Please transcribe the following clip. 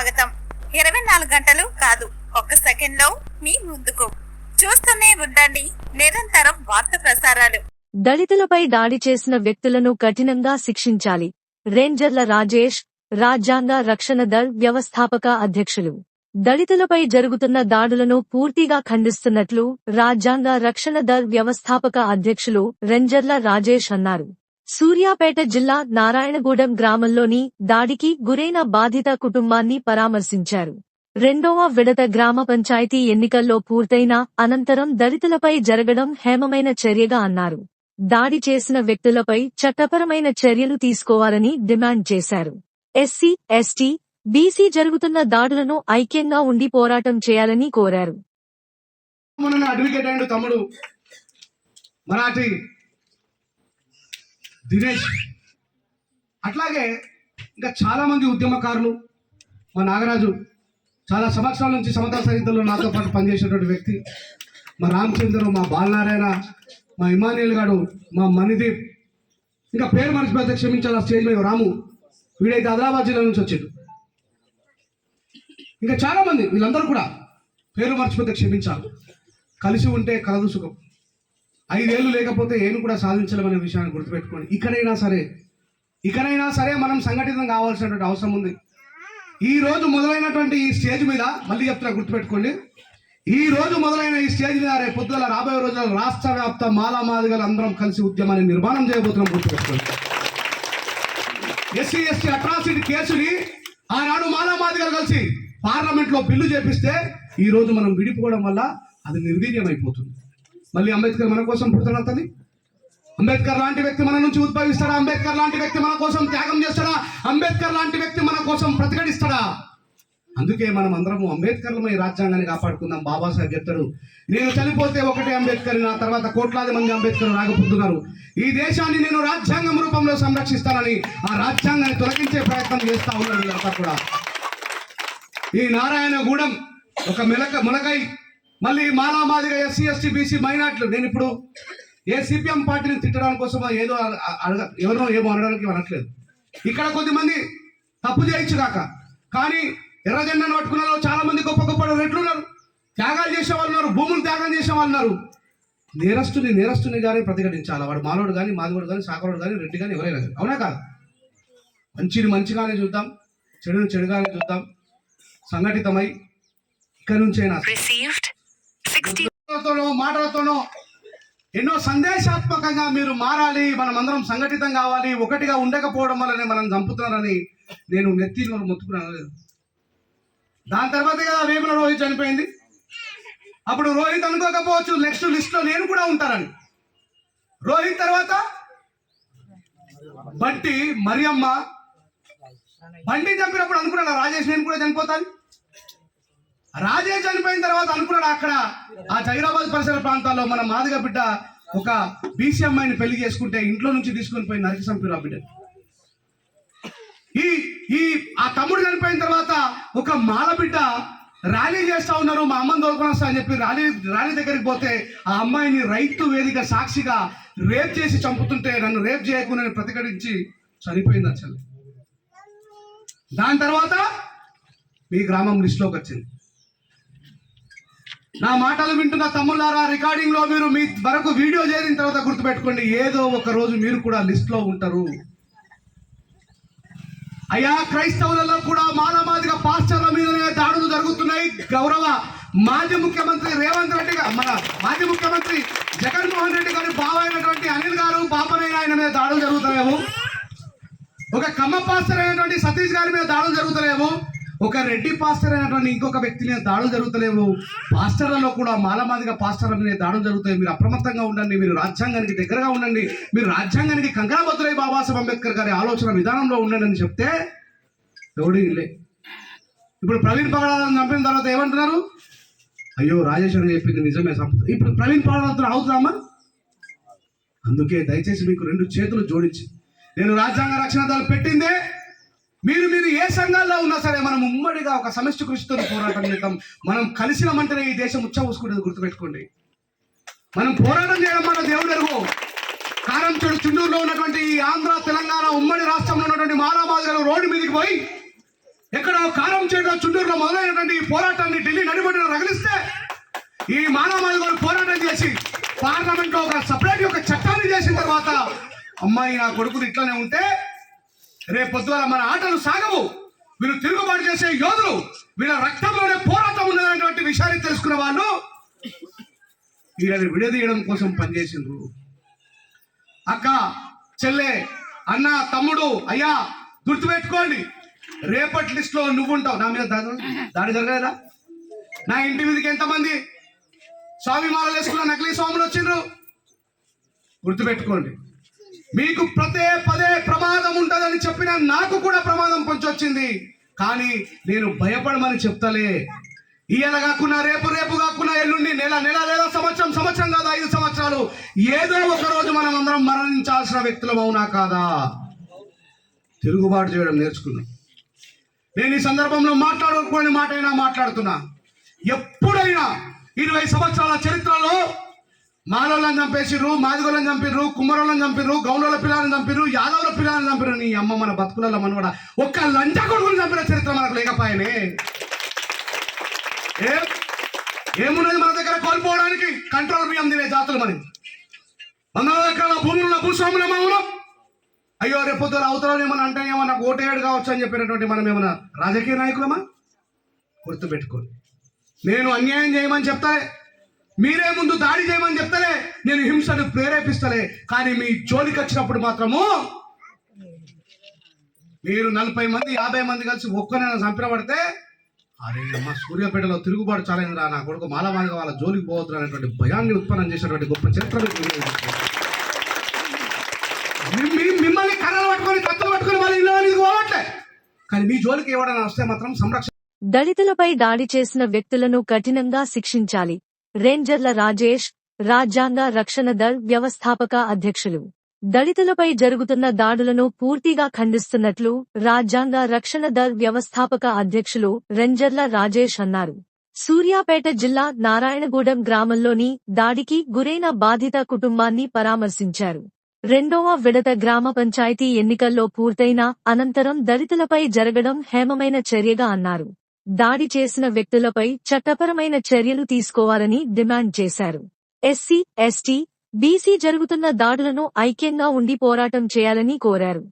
స్వాగతం. ఇరవై నాలుగు గంటలు కాదు. ఒక్క సెకండ్లో మీ ముందుకు. చూస్తూనే ఉండండి. నిరంతరం వార్త ప్రసారాలు. దళితులపై దాడి చేసిన వ్యక్తులను కఠినంగా శిక్షించాలి. రేంజర్ల రాజేష్ రాజ్యాంగ రక్షణ దళ్ వ్యవస్థాపక అధ్యక్షులు. దళితులపై జరుగుతున్న దాడులను పూర్తిగా ఖండిస్తున్నట్లు రాజ్యాంగ రక్షణ దళ్ వ్యవస్థాపక అధ్యక్షులు రెంజర్ల రాజేష్ అన్నారు. సూర్యాపేట జిల్లా నారాయణగూడెం గ్రామంలోని దాడికి గురైన బాధిత కుటుంబాన్ని పరామర్శించారు. రెండవ విడత గ్రామ పంచాయతీ ఎన్నికల్లో పూర్తయిన అనంతరం దళితులపై జరగడం హేమమైన చర్యగా అన్నారు. దాడి చేసిన వ్యక్తులపై చట్టపరమైన చర్యలు తీసుకోవాలని డిమాండ్ చేశారు. ఎస్సీ ఎస్టీ బీసీ జరుగుతున్న దాడులను ఐక్యంగా ఉండి పోరాటం చేయాలని కోరారు. అడ్వకేట్ తమ్ముడు మరాఠీ దినేష్. అట్లాగే ఇంకా చాలామంది ఉద్యమకారులు మా నాగరాజు చాలా సంవత్సరాల నుంచి సమతా సహితంలో నాతో పాటు పనిచేసినటువంటి వ్యక్తి మా రామచంద్రు మా బాలనారాయణ మా ఇమానియల్ గారు మా మణిదీప్. ఇంకా పేరు మర్చిపోతే క్షమించాలి స్టేజ్ మీద రాము. వీడైతే ఆదిలాబాద్ జిల్లా నుంచి వచ్చాడు. ఇంకా చాలామంది వీళ్ళందరూ కూడా పేరు మర్చిపోతే క్షమించాలి. కలిసి ఉంటే కలదు సుఖం. ఐదేళ్ళు లేకపోతే ఏమి కూడా సాధించలేమనే విషయాన్ని గుర్తుపెట్టుకోండి ఇక్కడైనా సరే ఇక్కడైనా సరే మనం సంఘటితం కావాల్సినటువంటి అవసరం ఉంది. ఈ రోజు మొదలైనటువంటి ఈ స్టేజ్ మీద మళ్ళీ చెప్తున్నా గుర్తుపెట్టుకోండి. ఈ రోజు మొదలైన ఈ స్టేజ్ మీద రేపు పొద్దుల రాబోయే రోజుల్లో రాష్ట్ర వ్యాప్త మాలామాదిగలు అందరం కలిసి ఉద్యమాన్ని నిర్మాణం చేయబోతున్నాం గుర్తుపెట్టుకోండి. ఎస్సీ ఎస్టీ అట్రాసిటీ కేసుని ఆనాడు మాలా మాదిగలు కలిసి పార్లమెంట్లో బిల్లు చేపిస్తే ఈ రోజు మనం విడిపోవడం వల్ల అది నిర్వీర్యం అయిపోతుంది మళ్ళీ అంబేద్కర్ మన కోసం పుడుతున్నది అంబేద్కర్ లాంటి వ్యక్తి మన నుంచి ఉద్భవిస్తాడా? అంబేద్కర్ లాంటి వ్యక్తి మన కోసం త్యాగం చేస్తాడా? అంబేద్కర్ లాంటి వ్యక్తి మన కోసం ప్రతిఘటిస్తాడా? అందుకే మనం అందరము అంబేద్కర్లమై రాజ్యాంగాన్ని కాపాడుకుందాం. బాబాసాహెబ్ చెప్తాడు నేను చనిపోతే ఒకటే అంబేద్కర్ నా తర్వాత కోట్లాది మంది అంబేద్కర్ రాకపోతున్నారు. ఈ దేశాన్ని నేను రాజ్యాంగం రూపంలో సంరక్షిస్తానని ఆ రాజ్యాంగాన్ని తొలగించే ప్రయత్నం చేస్తా ఉన్నారు వీళ్ళంతా కూడా. ఈ నారాయణగూడెం ఒక మెలక ములకై మళ్ళీ మాలా మాదిగా ఎస్సీ ఎస్టీ బీసీ మైనార్టీలు. నేను ఇప్పుడు ఏ సిపిఎం పార్టీని తిట్టడానికి కోసం ఏదో అడగ ఎవరో ఏమో అనడానికి అనట్లేదు. ఇక్కడ కొద్దిమంది తప్పు చేయొచ్చు కాక కానీ ఎర్ర జెండాను పట్టుకున్న వాళ్ళు చాలా మంది గొప్ప గొప్ప రెట్లు ఉన్నారు త్యాగాలు చేసే వాళ్ళు ఉన్నారు భూములు త్యాగం చేసే వాళ్ళు ఉన్నారు. నేరస్తుని నేరస్తుని కానీ ప్రతిఘటించాలి? వాడు మానవుడు కానీ మాధవుడు కానీ సాకరోడు కానీ రెడ్డి కానీ ఎవరైనా కానీ అవునా కాదు? మంచిని మంచిగానే చూద్దాం చెడుని చెడుగానే చూద్దాం. సంఘటితమై ఇక్కడి నుంచైనా మాటలతోనో మాటలతోనో ఎన్నో సందేశాత్మకంగా మీరు మారాలి మనం అందరం సంఘటితం కావాలి ఒకటిగా ఉండకపోవడం వల్లనే మనం చంపుతున్నారని నేను నెత్తి నోరు మొత్తుకున్నాను. లేదు దాని తర్వాత కదా వేముల రోహిత్ చనిపోయింది. అప్పుడు రోహిత్ అనుకోకపోవచ్చు నెక్స్ట్ లిస్ట్లో నేను కూడా ఉంటానని. రోహిత్ తర్వాత బట్టి మరియమ్మ బండి చంపినప్పుడు అనుకున్నాను రాజేష్ నేను కూడా చనిపోతాను? రాజే చనిపోయిన తర్వాత అనుకున్నాడు అక్కడ. ఆ జైరాబాద్ పరిసర ప్రాంతాల్లో మన మాదిగ బిడ్డ ఒక బీసీ అమ్మాయిని పెళ్ళి చేసుకుంటే ఇంట్లో నుంచి తీసుకొని పోయి నరికి చంపారు ఆ బిడ్డ. ఈ ఈ ఆ తమ్ముడు చనిపోయిన తర్వాత ఒక మాల బిడ్డ ర్యాలీ చేస్తా ఉన్నారు మా అమ్మని దొరకనొస్తా అని చెప్పి ర్యాలీ ర్యాలీ దగ్గరికి పోతే ఆ అమ్మాయిని రైతు వేదిక సాక్షిగా రేప్ చేసి చంపుతుంటే నన్ను రేప్ చేయకుండా ప్రతిఘటించి చనిపోయింది అసలు. దాని తర్వాత మీ గ్రామం లిస్టులోకి వచ్చింది. నా మాటలు వింటున్న తమ్ముళ్ళారా రికార్డింగ్లో మీరు మీ వరకు వీడియో చేరిన తర్వాత గుర్తుపెట్టుకోండి ఏదో ఒక రోజు మీరు కూడా లిస్ట్లో ఉంటారు. అయ్యా క్రైస్తవులలో కూడా మానవాదిగా పాస్టర్ల మీదనే దాడులు జరుగుతున్నాయి. గౌరవ మాజీ ముఖ్యమంత్రి రేవంత్ రెడ్డి గారు మన మాజీ ముఖ్యమంత్రి జగన్మోహన్ రెడ్డి గారి బావ అయినటువంటి అనిల్ గారు పాపనైన ఆయన మీద దాడులు జరుగుతున్నాయేమో ఒక కమ్మ పాస్టర్ అయినటువంటి సతీష్ గారి మీద దాడులు జరుగుతున్నాయేమో ఒక రెడ్డి పాస్టర్ అయినటువంటి ఇంకొక వ్యక్తి మీద దాడులు జరుగుతలేవు. పాస్టర్లలో కూడా మాలమాదిగా పాస్టర్ల మీద దాడులు జరుగుతాయి. మీరు అప్రమత్తంగా ఉండండి. మీరు రాజ్యాంగానికి దగ్గరగా ఉండండి. మీరు రాజ్యాంగానికి కంకణబద్దులై బాబాసాహెబ్ అంబేద్కర్ గారి ఆలోచన విధానంలో ఉండండి అని చెప్తే ఎవడు లే. ఇప్పుడు ప్రవీణ్ పగడాలను చంపిన తర్వాత ఏమంటున్నారు? అయ్యో రాజేష్ అని చెప్పింది నిజమే. సంపద ఇప్పుడు ప్రవీణ్ పగడాలతో అవుతున్నామా అందుకే దయచేసి మీకు రెండు చేతులు జోడించి. నేను రాజ్యాంగ రక్షణ దళం పెట్టిందే మీరు మీరు ఏ సంఘాల్లో ఉన్నా సరే మనం ఉమ్మడిగా ఒక సమిష్టి కృషితో పోరాటం చేద్దాం. మనం కలిసినామంటేనే ఈ దేశం ఉచ్చావూసుకుంటుంది గుర్తుపెట్టుకోండి. మనం పోరాటం చేయడం మన దేవుడు ఎరుగు. కారం చెడు చుండూరులో ఉన్నటువంటి ఈ ఆంధ్ర తెలంగాణ ఉమ్మడి రాష్ట్రంలో ఉన్నటువంటి మాలామాదిగలు రోడ్డు మీదకి పోయి ఎక్కడ కారం చేయడం చుండూరులో మొదలైనటువంటి ఈ పోరాటాన్ని ఢిల్లీ నడిబడిన రగిలిస్తే ఈ మానవాళి పోరాటం చేసి పార్లమెంట్లో ఒక సపరేట్ ఒక చట్టాన్ని చేసిన తర్వాత అమ్మాయి నా కొడుకులు ఇట్లానే ఉంటే రేపు పొద్దున మన ఆటలు సాగవు. వీళ్ళు తిరుగుబాటు చేసే యోధులు వీళ్ళ రక్తంలోనే పోరాటం ఉన్నదనేటువంటి విషయాన్ని తెలుసుకున్న వాళ్ళు వీళ్ళని విడదీయడం కోసం పనిచేసిండ్రు. అక్క చెల్లె అన్న తమ్ముడు అయ్యా గుర్తుపెట్టుకోండి రేపటి లిస్ట్లో నువ్వు ఉంటావు. నా మీద దాడి దాడి జరగలేదా? నా ఇంటి మీదకి ఎంతమంది స్వామి మాలలు వేసుకున్న నకిలీ స్వాములు వచ్చిండ్రు? గుర్తుపెట్టుకోండి. మీకు ప్రతే పదే ప్రమాదం నాకు కూడా ప్రమాదం పొంచొచ్చింది. కానీ నేను భయపడమని చెప్తలే. ఇవాళ కాకున్నా రేపు రేపు కాకున్నా ఎల్లుండి నెల నెల లేదా సంవత్సరం సంవత్సరం కాదు ఐదు సంవత్సరాలు. ఏదో ఒక రోజు మనం అందరం మరణించాల్సిన వ్యక్తులం అవునా కాదా? తిరుగుబాటు చేయడం నేర్చుకున్నాం. నేను ఈ సందర్భంలో మాట్లాడుకోని మాట అయినా మాట్లాడుతున్నా. ఎప్పుడైనా ఇరవై సంవత్సరాల చరిత్రలో మాలోళ్ళని చంపేసిర్రు మాదిగోళ్ళని చంపిర్రు కుమ్మరోళ్ళని చంపిర్రు గౌండోళ్ళ పిల్లలను చంపిర్రు యాదవుల పిల్లలను చంపిర్రు. నీ అమ్మ మన బతుకులలో మనవడ. ఒక్క లంచ కొడుకుని చంపిన చరిత్ర మనకు లేకపోయానే ఏమున్నది మన దగ్గర కోల్పోవడానికి? కంట్రోల్ బియ్యం తినే జాతులు మనకి వందల ఎకరాల భూములున్న భూస్వాముల మనం అయ్యో రేపు పొద్దున అవతల ఏమన్నా అంటే ఏమన్నా ఓటేడు కావచ్చు అని చెప్పినటువంటి మనం ఏమన్నా రాజకీయ నాయకులమా? గుర్తుపెట్టుకోండి. నేను అన్యాయం చేయమని చెప్తా మీరే ముందు దాడి చేయమని చెప్తలే. నేను హింసను ప్రేరేపిస్తలే. కానీ మీ జోలికి వచ్చినప్పుడు మాత్రము మీరు నలభై మంది యాభై మంది కలిసి ఒక్కనైనా చంపినబడితే అరే అమ్మ సూర్యాపేటలో తిరుగుబాటు చాలైందిరా నా కొడుకు మాలమాదిగా వాళ్ళ జోలికి పోవద్దు అనేటువంటి భయాన్ని ఉత్పన్నం చేసినటువంటి గొప్ప చరిత్ర మిమ్మల్ని కర్రలు పట్టుకొని కత్తులు పట్టుకొని వాళ్ళ ఇల్లు మీదకి పోవట్లే. కానీ మీ జోలికి ఎవడన్నా వస్తే మాత్రం సంరక్షణ దళితులపై దాడి చేసిన వ్యక్తులను కఠినంగా శిక్షించాలి. రేంజర్ల రాజేష్ రాజ్యాంగ రక్షణ దళ్ వ్యవస్థాపక అధ్యక్షులు. దళితులపై జరుగుతున్న దాడులను పూర్తిగా ఖండిస్తున్నట్లు రాజ్యాంగ రక్షణ దళ్ వ్యవస్థాపక అధ్యక్షులు రేంజర్ల రాజేష్ అన్నారు. సూర్యాపేట జిల్లా నారాయణగూడెం గ్రామంలోని దాడికి గురైన బాధిత కుటుంబాన్ని పరామర్శించారు. రెండవ విడత గ్రామ పంచాయతీ ఎన్నికల్లో పూర్తయిన అనంతరం దళితులపై జరగడం హేమమైన చర్యగా అన్నారు. దాడి చేసిన వ్యక్తులపై చట్టపరమైన చర్యలు తీసుకోవాలని డిమాండ్ చేశారు. ఎస్సీ ఎస్టీ బీసీ జరుగుతున్న దాడులను ఐక్యంగా ఉండి పోరాటం చేయాలని కోరారు.